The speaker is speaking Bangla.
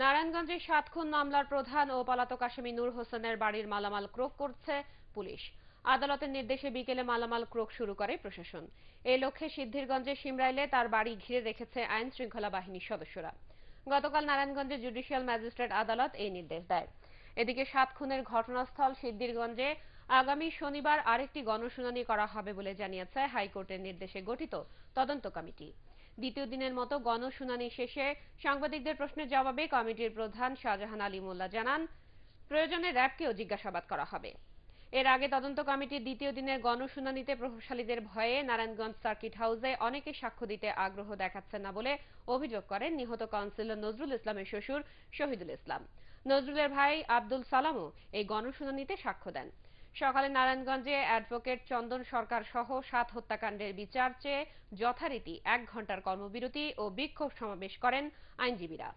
নারায়ণগঞ্জের সাত খুন মামলার প্রধান ও পলাতক আসামি নূর হোসেনের বাড়ির মালামাল ক্রোক করছে পুলিশ। আদালতের নির্দেশে বিকেলে মালামাল ক্রোক শুরু করে প্রশাসন। এই লক্ষ্যে সিদ্ধিরগঞ্জের সিমরাইলে তার বাড়ি ঘিরে রেখেছে আইন শৃঙ্খলা বাহিনীর সদস্যরা। গতকাল নারায়ণগঞ্জের জুডিশিয়াল ম্যাজিস্ট্রেট আদালত এই নির্দেশ দেয়। এদিকে সাত খুনের ঘটনাস্থল সিদ্ধিরগঞ্জে আগামী শনিবার আরেকটি গণশুনানি করা হবে বলে জানিয়েছে হাইকোর্টের নির্দেশে গঠিত তদন্ত কমিটি। দ্বিতীয় দিনের মতো গণশুনানি শেষে সাংবাদিকদের প্রশ্নের জবাবে কমিটির প্রধান শাহজাহান আলী মোল্লা জানান, প্রয়োজনে র্যাবকেও জিজ্ঞাসাবাদ করা হবে। এর আগে তদন্ত কমিটির দ্বিতীয় দিনের গণশুনানিতে প্রভাবশালীদের ভয়ে নারায়ণগঞ্জ সার্কিট হাউসে অনেকে সাক্ষ্য দিতে আগ্রহ দেখাচ্ছেন না বলে অভিযোগ করেন নিহত কাউন্সিলর নজরুল ইসলামের শ্বশুর শহীদুল ইসলাম। নজরুলের ভাই আব্দুল সালামও এই গণশুনানিতে সাক্ষ্য দেন। সকালে নারায়ণগঞ্জে অ্যাডভোকেট চন্দন সরকার সহ সাত হত্যাকাণ্ডের বিচার চেয়ে যথারীতি এক ঘণ্টার কর্মবিরতি ও বিক্ষোভ সমাবেশ করেন আইনজীবীরা।